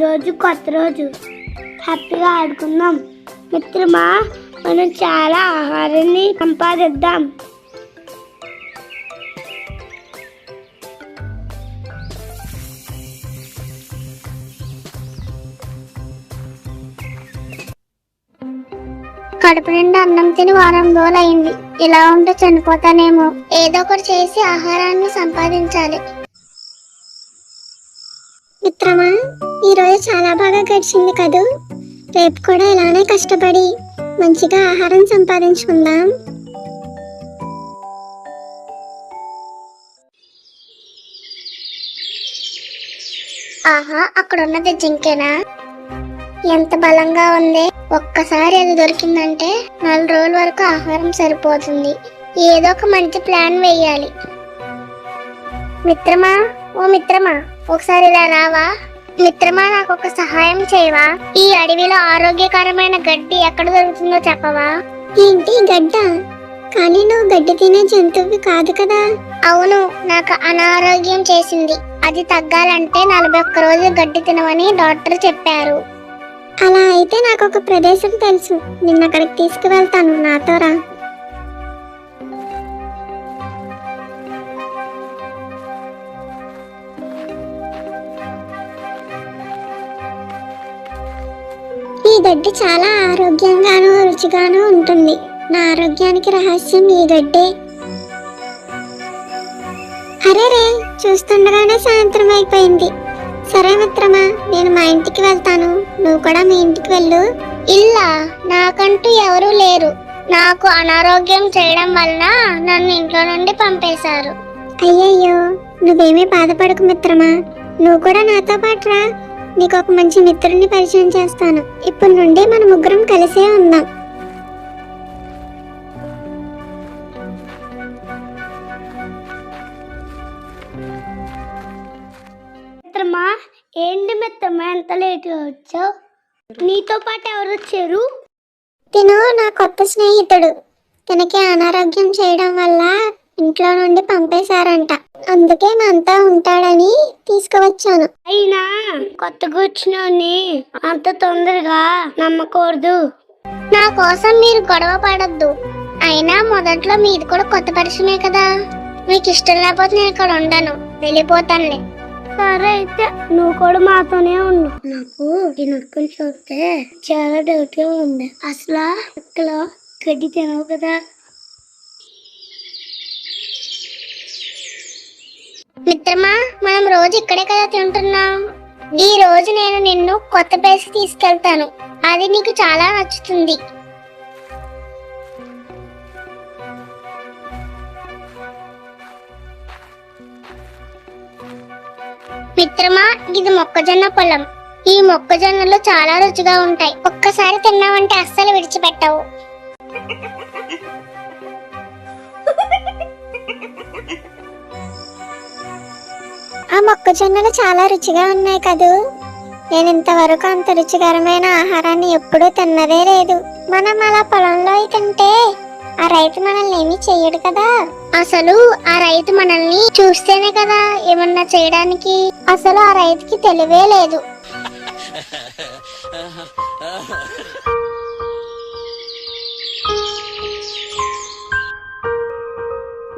ఈరోజు కొత్త రోజు. హ్యాపీగా ఆడుకుందాం. మిత్రమా మనం చాలా ఆహారాన్ని సంపాదిద్దాం. కడుపు నిండా అన్నం తిని వారం రోజులైంది. ఇలా ఉంటే చనిపోతానేమో. ఏదో ఒకటి చేసి ఆహారాన్ని సంపాదించాలి. మిత్రమా ఈరోజు చాలా బాగా గడిచింది కదూ? రేపు కూడా ఇలానే కష్టపడి మంచిగా ఆహారం సంపాదించుకుందాం. ఆహా అక్కడ ఉన్నది జింకేనా? ఎంత బలంగా ఉంది. ఒక్కసారి అది దొరికిందంటే నాలుగు రోజుల వరకు ఆహారం సరిపోతుంది. ఏదో ఒక మంచి ప్లాన్ వేయాలి. మిత్రమా? ఓ మిత్రమా ఒకసారి ఇలా రావా? మిత్రమా నాకు ఒక సహాయం చేయవా? ఈ అడవిలో ఆరోగ్యకరమైన గడ్డి ఎక్కడ దొరుకుతుందో చెప్పవా? ఏంటి గడ్డ? కానీ నువ్వు గడ్డి తినే జంతువు కాదు కదా. అవును నాకు అనారోగ్యం చేసింది. అది తగ్గాలంటే నలభై ఒక్క రోజు గడ్డి తినమని డాక్టర్ చెప్పారు. అలా అయితే నాకు ఒక ప్రదేశం తెలుసు. నిన్న అక్కడికి తీసుకువెళ్తాను. నాతో రా. గడ్డి చాలా ఆరోగ్యంగాను రుచిగాను ఉంటుంది. నా ఆరోగ్యానికి రహస్యం ఈ గడ్డే. అరే రే చూస్తుండగానే సాయంత్రం అయిపోయింది. సరే మిత్రమా నేను మా ఇంటికి వెళ్తాను. నువ్వు కూడా మీ ఇంటికి వెళ్ళు. ఇల్లా నాకంటూ ఎవరూ లేరు. నాకు అనారోగ్యం చేయడం వలన నన్ను ఇంట్లో నుండి పంపేశారు. అయ్యయ్యో నువ్వేమీ బాధపడకు మిత్రమా. నువ్వు కూడా నాతో పాటు రా నీకు ఒక మంచి మిత్రుడిని పరిచయం చేస్తాను. ఇప్పటి నుండి మన ముగ్గురం కలిసే ఉందాం మిత్రమా ఏంటి మిత్రమా ఎంత లేట్గా వచ్చావు? నీతో పాటు ఎవరు వచ్చారు? తిను నా కొత్త స్నేహితుడు. తనకి అనారోగ్యం చేయడం వల్ల ఇంట్లో నుండి పంపేశారంట. అందుకే మనతో ఉంటాడని తీసుకువచ్చాను. అయినా కొత్తగా వచ్చినోని అంత తొందరగా నమ్మకూడదు. నా కోసం మీరు గొడవ పడద్దు. అయినా మొదట్లో మీది కూడా కొత్త పరిచయమే కదా. మీకు ఇష్టం లేకపోతే నేను ఇక్కడ ఉండను. వెళ్ళిపోతానులే. సరే అయితే నువ్వు కూడా మాతోనే ఉండు. నాకు ఈ నొక్కులు చూస్తే చాలా డౌట్గా ఉంది. అసలు ఇక్కడ గడ్డి తినవు కదా మిత్రమా మనం రోజు ఇక్కడే కదా తింటున్నాం. ఈ రోజు నేను నిన్ను కొత్త ప్లేస్ తీసుకెళ్తాను. అది నీకు చాలా నచ్చుతుంది. మిత్రమా ఇది మొక్కజొన్న పొలం. ఈ మొక్కజొన్నలు చాలా రుచిగా ఉంటాయి. ఒక్కసారి తిన్నావంటే అస్సలు విడిచిపెట్టవు. మొక్కజొన్నలు చాలా రుచిగా ఉన్నాయి కదూ. నేను ఇంతవరకు అంత రుచికరమైన ఆహారాన్ని ఎప్పుడూ తిన్నదే లేదు. మనం అలా పొలంలో తింటే ఆ రైతు మనల్ని ఏమీ చెయ్యడు కదా. అసలు ఆ రైతు మనల్ని చూస్తేనే కదా ఏమన్నా చేయడానికి. అసలు ఆ రైతుకి తెలివే లేదు.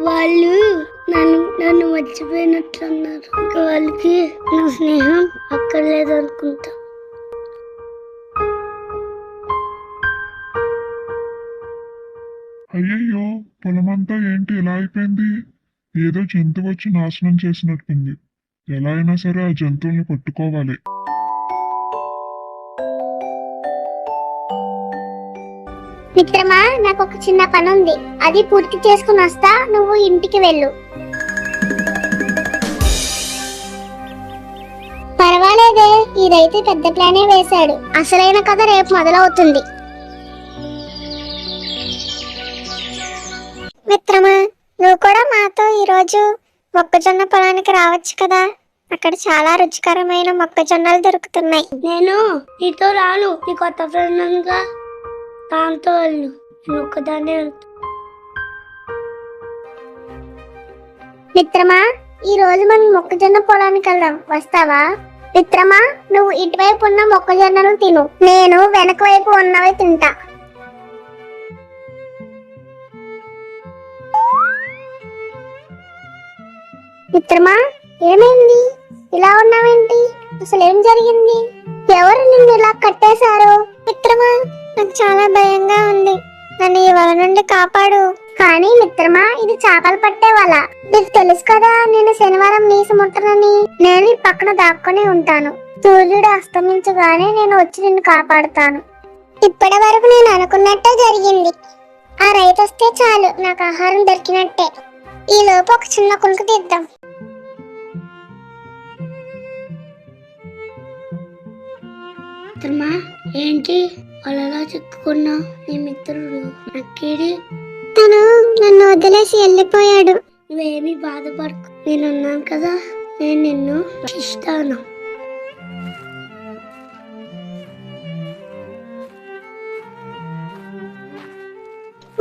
వాళ్ళు నన్ను నన్ను మర్చిపోయినట్లున్నారు. ఇంకా వాళ్ళకి నా స్నేహం అక్కర్లేదు అనుకుంటా అయ్యయ్యో పొలమంతా ఏంటి ఇలా అయిపోయింది? ఏదో జంతువు వచ్చి నాశనం చేసినట్టుంది. ఎలా అయినా సరే ఆ జంతువుల్ని పట్టుకోవాలి. మిత్రమా నాకు ఒక చిన్న పని ఉంది అది పూర్తి చేసుకుని వస్తా. నువ్వు ఇంటికి వెళ్ళు. పర్వాలేదే ఇదైతే పెద్ద ప్లానే వేశాడు. అసలైన కథ రేపు మొదలవుతుంది. మిత్రమా నువ్వు కూడా మాతో ఈరోజు మొక్కజొన్న పొలానికి రావచ్చు కదా? అక్కడ చాలా రుచికరమైన మొక్కజొన్నలు దొరుకుతున్నాయి. నేను నీతో రాను. నీ కొత్త ఫ్రెండ్ దాంతో వెళ్ళు. నేను ఒక్కదాన్నే మిత్రమా ఈ రోజు మనం మొక్కజొన్న పొలానికి వెళ్దాం. వస్తావా? మిత్రమా నువ్వు ఇటువైపు ఉన్న మొక్కజొన్నలు తిను. నేను వెనక వైపు ఉన్నవి తింటా. మిత్రమా ఏమైంది? ఇలా ఉన్నావేంటి? అసలు ఏం జరిగింది? ఎవరు నిన్ను ఇలా కట్టేశారు? మిత్రమా నాకు చాలా భయంగా ఉంది. నన్ను ఈ వల నుండి కాపాడు. కానీ మిత్రమా ఇది చేపలు పట్టే వల. నీకు తెలుసు కదా నేను శనివారం నీసు ముట్టనని నేను ఈ పక్కన దాక్కుని ఉంటాను. సూర్యుడు అస్తమించగానే నేను వచ్చి నిన్ను కాపాడుతాను. ఇప్పటి వరకు నేను అనుకున్నట్టే జరిగింది. ఆ రైతు వస్తే చాలు నాకు ఆహారం దొరికినట్టే. ఈ లోపు ఒక చిన్న కునుకు తీద్దాం. మిత్రమా ఏంటి? వలలో చిక్కుకున్నా నీ మిత్రుడు. నక్కేడి తను నన్ను వదిలేసి వెళ్ళిపోయాడు. నువ్వేమీ బాధపడకు. నేనున్నాను కదా నేను నిన్ను రక్షిస్తాను.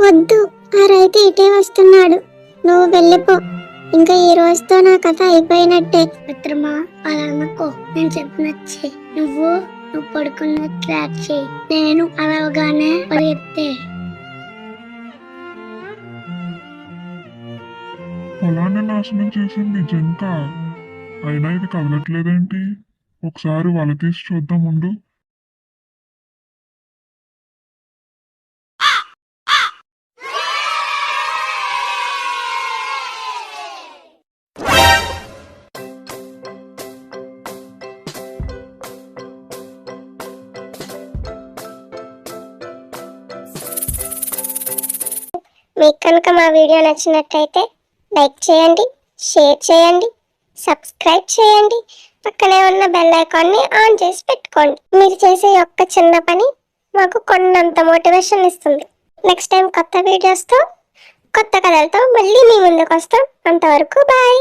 వద్దు ఆ రైతు ఇటే వస్తున్నాడు. నువ్వు వెళ్ళిపో. ఇంకా ఈ రోజుతో నా కథ అయిపోయినట్టే. మిత్రమా అలా అనుకో. నేను చెప్పినచ్చే. నువ్వు నువ్వు పడుకున్న ట్రాక్ చేయి నేను అలాగానే పరిగెత్తే. పొలాన్ని నాశనం చేసింది జంక అయినా ఇది కదలట్లేదేంటి? ఒకసారి వల తీసి చూద్దాం ఉండు. మీకు కనుక మా వీడియో నచ్చినట్టయితే లైక్ చేయండి షేర్ చేయండి సబ్స్క్రైబ్ చేయండి పక్కనే ఉన్న బెల్ ఐకాన్ని ఆన్ చేసి పెట్టుకోండి. మీరు చేసే ఒక్క చిన్న పని మాకు కొన్నంత మోటివేషన్ ఇస్తుంది. నెక్స్ట్ టైం కొత్త వీడియోస్తో కొత్త కథలతో మళ్ళీ మీ ముందుకు వస్తాం. అంతవరకు బాయ్